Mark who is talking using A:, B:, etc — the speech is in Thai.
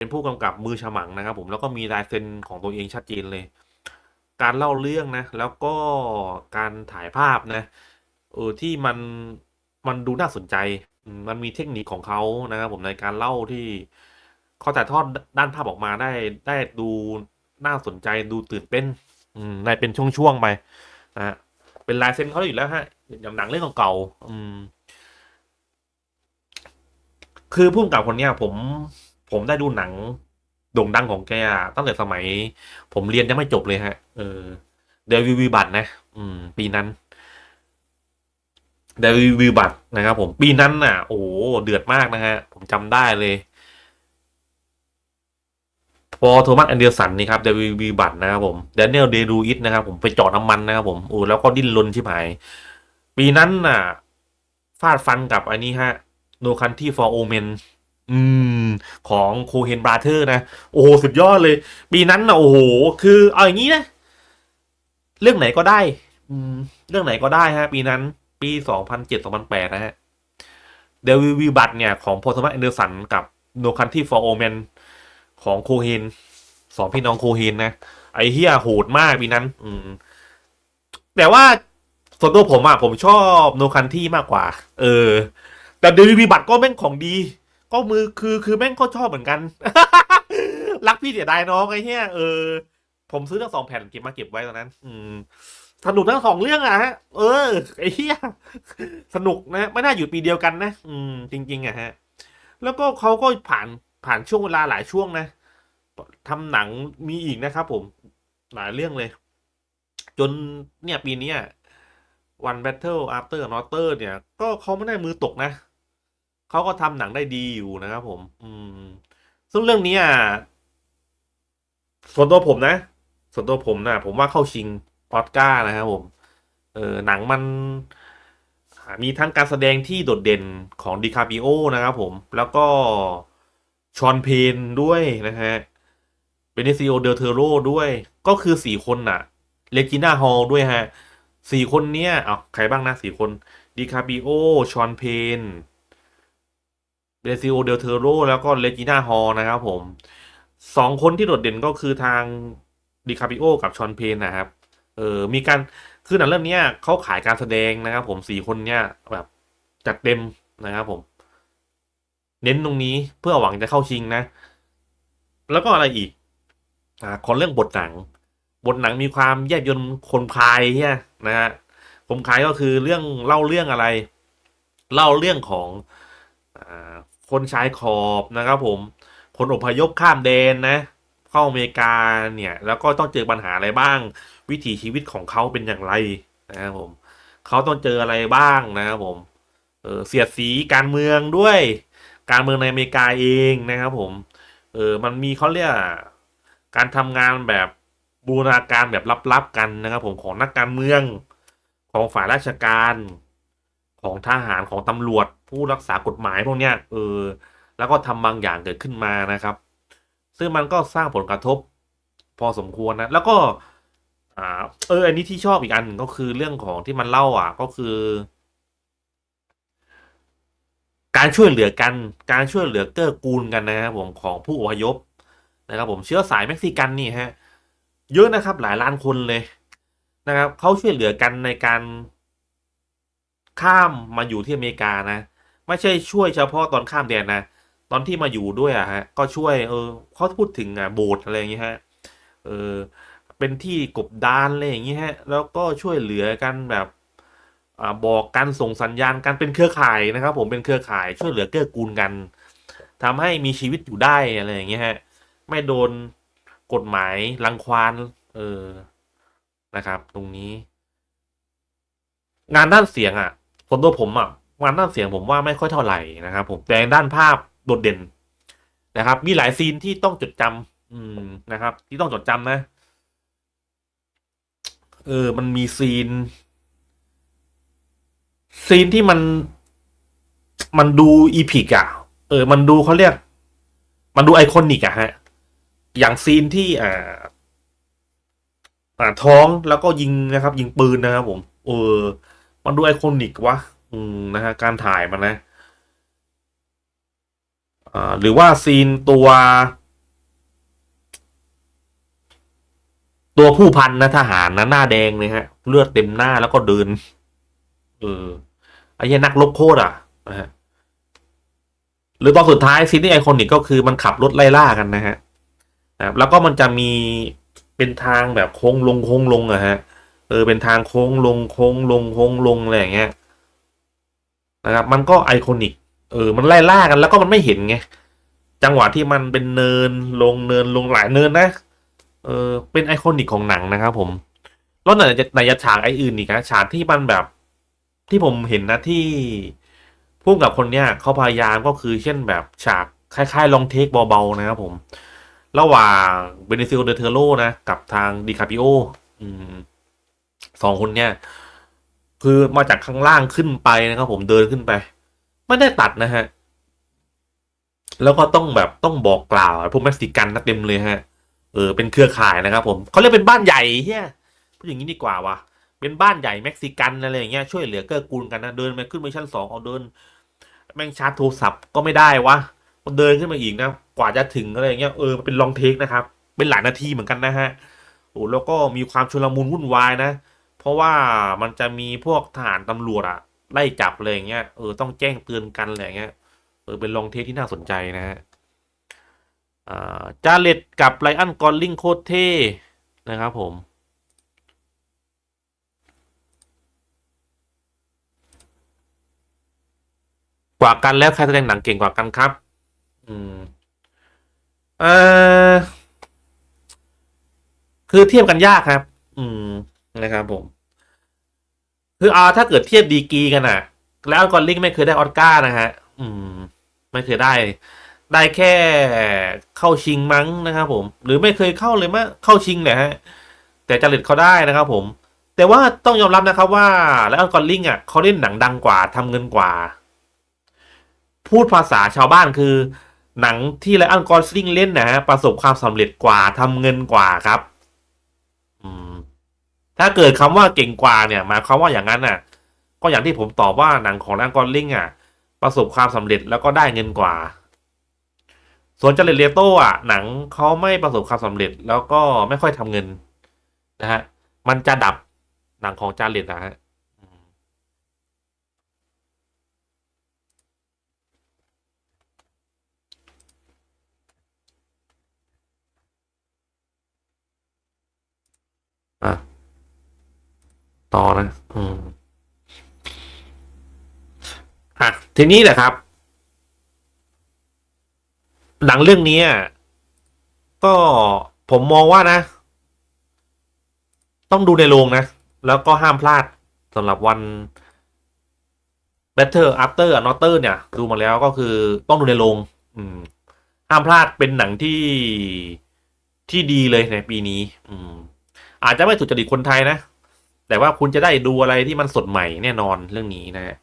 A: เป็นผู้กำกับมือฉมังนะครับ ผมแล้วก็มีลายเซ็นของตัวเองชัดเจนเลย การเล่าเรื่องนะ แล้วก็การถ่ายภาพนะเออที่มันมันดูน่าสนใจ มันมีเทคนิคของเขานะครับ ผมในการเล่าที่เขาถ่ายทอดด้านภาพออกมาได้ได้ดูน่าสนใจดูตื่นเต้นในเป็นช่วงๆไปนะฮะเป็นลายเซ็นเขาอยู่แล้วฮะอย่างหนังเรื่องเก่าๆอืมคือผู้กำกับคนเนี้ยผม ผมได้ดูหนังโด่งดังของแกตั้งแต่สมัย ผมเรียนยังไม่จบเลยฮะ เออเดวิวีบัตนะ อืม ปีนั้นเดวิวีบัตนะครับ ผมปีนั้นน่ะ โอ้โหเดือดมากนะฮะ ผมจำได้เลย พอโทมัสแอนเดอร์สันนี่ครับเดวิวีบัตนะครับผมแดเนียลเดรูอิสนะครับผมไปเจาะน้ำมันนะครับผมโอ้แล้วก็ดิ้นรนชิบหาย ปีนั้นน่ะฟาดฟันกับอันนี้ฮะ No Country for Omen อืมน ของโคเฮนบราเธอร์นะ โอ้โห สุดยอดเลย ปีนั้นนะโอ้โห คือ เอาอย่างนี้นะ เรื่องไหนก็ได้ อืม เรื่องไหนก็ได้ฮะ ปีนั้นปีสองพันเจ็ดสองพันแปดนะฮะเดวิวิบัตเนี่ย ของพอล t มัสแอนเดอร์สันกับ No Country for Omen ของโคเฮนสองพี่น้องโคเฮนนะ ไอเฮียโหดมากปีนั้น อืม แต่ว่าส่วนตัวผมอะผมชอบโนคันที่มากกว่า เออ แต่เดลิวีบัตก็แม่งของดี ก็มือคือคือแม่งก็ชอบเหมือนกัน รักพี่เสียดายน้องไอ้เหี้ยเออ ผมซื้อทั้งสองแผ่นเก็บมาเก็บไว้ตอนนั้น อืมสนุกทั้งสองเรื่องอะฮะ เออไอ้เหี้ยสนุกนะไม่น่าอยู่ปีเดียวกันนะ อืม จริง ๆอะฮะ แล้วก็เขาก็ผ่านผ่านช่วงเวลาหลายช่วงนะทำหนังมีอีกนะครับผม หลายเรื่องเลย จนเนี่ยปีนี้ย One Battle After Another เนี่ย ก็เขาไม่ได้มือตกนะ เขาก็ทำหนังได้ดีอยู่นะครับผม อืม ซึ่งเรื่องนี้อะส่วนตัวผมนะ ส่วนตัวผมนะผมว่าเข้าชิงออสการ์นะครับผม เออหนังมันมีทั้งการแสดงที่โดดเด่นของดิคาปิโอนะครับผม แล้วก็ชอนเพนด้วยนะฮะเบนิซิโอเดลเทโรด้วย ก็คือสี่คนน่ะ เลกิน่าฮอลด้วยฮะสี่คนเนี้ยเอาใครบ้างนะสี่คนดิคาปิโอชอนเพน เบซิโอเดลเทโรแล้วก็เลจิน่าฮอลนะครับผมสองคนที่โดดเด่นก็คือทางดิคาปิโอกับชอนเพนนะครับ เออมีการคือหนังเรื่องนี้เขาขายการแสดงนะครับผมสี่คนเนี้ยแบบจัดเต็มนะครับผม เน้นตรงนี้เพื่อหวังจะเข้าชิงนะ แล้วก็อะไรอีกอ่าคนเรื่องบทหนัง บทหนังมีความแยบยลคนพายเฮียนะฮะคมคายก็คือเรื่องเล่าเรื่องอะไร เล่าเรื่องของอา คนชายขอบนะครับผมคนอพยพข้ามแดนนะ เข้าอเมริกาเนี่ยแล้วก็ต้องเจอปัญหาอะไรบ้าง วิถีชีวิตของเขาเป็นอย่างไรนะครับผมเขาต้องเจออะไรบ้างนะครับผมเออเสียดสีการเมืองด้วย การเมืองในอเมริกาเองนะครับผมเออมันมีเขาเรียกการทำงานแบบบูรณาการแบบลับๆกันนะครับผมของนักการเมืองของฝ่ายราชการ ของทหารของตำรวจ ผู้รักษากฎหมายพวกเนี้ยเออแล้วก็ทำบางอย่างเกิดขึ้นมานะครับ ซึ่งมันก็สร้างผลกระทบ พอสมควรนะ แล้วก็อ่าเออ อันนี้ที่ชอบอีกอันก็คือเรื่องของที่มันเล่าอะก็คือ การช่วยเหลือกันการช่วยเหลือเกื้อกูลกันนะครับผมของผู้อพยพนะครับผมเชื้อสายเม็กซิกันนี่ฮะเยอะนะครับหลายล้านคนเลยนะครับเขาช่วยเหลือกันในการ ข้ามมาอยู่ที่อเมริกานะ ไม่ใช่ช่วยเฉพาะตอนข้ามแดนนะ ตอนที่มาอยู่ด้วยอะฮะ ก็ช่วยเออเขาพูดถึงอะโบสถ์อะไรอย่างเงี้ยฮะเออเป็นที่กบดานอะไรอย่างเงี้ยฮะ แล้วก็ช่วยเหลือกันแบบอ่าบอกกันส่งสัญญาณกันเป็นเครือข่ายนะครับ ผมเป็นเครือข่ายช่วยเหลือเกื้อกูลกันทำให้มีชีวิตอยู่ได้อะไรอย่างเงี้ยฮะไม่โดนกฎหมายรังควานเออนะครับ ตรงนี้ งานด้านเสียงอะ ส่วนตัวผมอะงานด้านเสียงผมว่าไม่ค่อยเท่าไหร่นะครับ ผมแต่ด้านภาพโดดเด่นนะครับ มีหลายซีนที่ต้องจดจำอืมนะครับ ที่ต้องจดจำนะ เออ มันมีซีน ซีนที่มันมันดูอีพิกอะเออ มันดูเขาเรียก มันดูไอคอนิกอะฮะ อย่างซีนที่อ่าอ่าท้องแล้วก็ยิงนะครับ ยิงปืนนะครับผม เออ มันดูไอคอนิกวะนะฮะการถ่ายมันนะหรือว่าซีนตัว ตัวผู้พันนะทหารนะหน้าแดงเลยฮะ เลือดเต็มหน้าแล้วก็เดิน เออไอ้เหี้ยนักลบโคตรอะนะฮะหรือตอนสุดท้ายซีนที่ไอคอนิกก็คือมันขับรถไล่ล่ากันนะฮะแล้วก็มันจะมีเป็นทางแบบโค้งลงโค้งลงอะฮะ เออเป็นทางโค้งลงโค้งลงโค้งลงอะไรอย่างเงี้ยนะครับ มันก็ไอคอนิก เออ มันไล่ล่ากันแล้วก็มันไม่เห็นไง จังหวะที่มันเป็นเนินลงเนินลงหลายเนินนะ เออ เป็นไอคอนิกของหนังนะครับผม แล้วไหนจะไหนจะฉากไออื่นอีกนะฉากที่มันแบบ ที่ผมเห็นนะที่พุ่มกับคนเนี้ยเขาพยายามก็คือเช่นแบบฉากคล้ายๆลองเทคเบาๆนะครับผม ระหว่างเบเนซิลเดเทโรนะ กับทางดิคาปิโอ อืม สองคนเนี้ยคือมาจากข้างล่างขึ้นไปนะครับ ผมเดินขึ้นไป ไม่ได้ตัดนะฮะ แล้วก็ต้องแบบต้องบอกกล่าวพวกเม็กซิกันนะเต็มเลยฮะ เออเป็นเครือข่ายนะครับ ผมเขาเรียกเป็นบ้านใหญ่เฮียพูดอย่างนี้ดีกว่าวะเป็นบ้านใหญ่เม็กซิกันอะไรอย่างเงี้ยช่วยเหลือเกื้อกูลกันนะเดินไปขึ้นไปชั้นสองเอาเดิน แม่งชาร์จโทรศัพท์ก็ไม่ได้วะเดินขึ้นมาอีกนะกว่าจะถึงอะไรอย่างเงี้ยเออมันเป็นลองเทคนะครับ เป็นหลายนาทีเหมือนกันนะฮะโอ้แล้วก็มีความชุลมุนวุ่นวายนะ เพราะว่ามันจะมีพวกทหารตำรวจอะไล่จับเลยอย่างเงี้ยเออต้องแจ้งเตือนกันอะไรอย่างเงี้ยเออเป็นลองเทคที่น่าสนใจนะฮะอ่าจาเลตกับไลอันกอลลิงโคตรเท่นะครับผมกว่ากันแล้วใครแสดงหนังเก่งกว่ากันครับ อืม เออคือเทียบกันยากครับ อืม นะครับผม คือเอาถ้าเกิดเทียบดีกีกันอะแล้วกอลลิงไม่เคยได้ออสการ์นะฮะ อืม ไม่เคยได้ ได้แค่เข้าชิงมั้งนะครับผม หรือไม่เคยเข้าเลยมั้งเข้าชิงเนี่ยฮะ แต่จริตเขาได้นะครับผม แต่ว่าต้องยอมรับนะครับว่า แล้วกอลลิงอะเขาเล่นหนังดังกว่าทำเงินกว่า พูดภาษาชาวบ้านคือ หนังที่ไลออนกอลลิงเล่นนะฮะประสบความสำเร็จกว่าทำเงินกว่าครับ อืม ถ้าเกิดคำว่าเก่งกว่าเนี่ยหมายความว่าอย่างนั้นน่ะ ก็อย่างที่ผมตอบว่าหนังของแลออนกอลลิงอะ ประสบความสำเร็จแล้วก็ได้เงินกว่า ส่วนจาเลตเลโต้อะ หนังเขาไม่ประสบความสำเร็จแล้วก็ไม่ค่อยทำเงินนะฮะมันจะดับหนังของจาเลตนะฮะ ต่อนะอืมอะทีนี้แหละครับ หนังเรื่องนี้อะก็ผมมองว่านะ ต้องดูในโรงนะ แล้วก็ห้ามพลาดสำหรับวัน Better After a n o t e r เนี่ย ดูมาแล้วก็คือต้องดูในโรงห้ามพลาดเป็นหนังที่ที่ดีเลยในปีนี้ อืม อาจจะไม่ถูกจริตคนไทยนะ แต่ว่าคุณจะได้ดูอะไรที่มันสดใหม่แน่นอนเรื่องนี้นะฮะ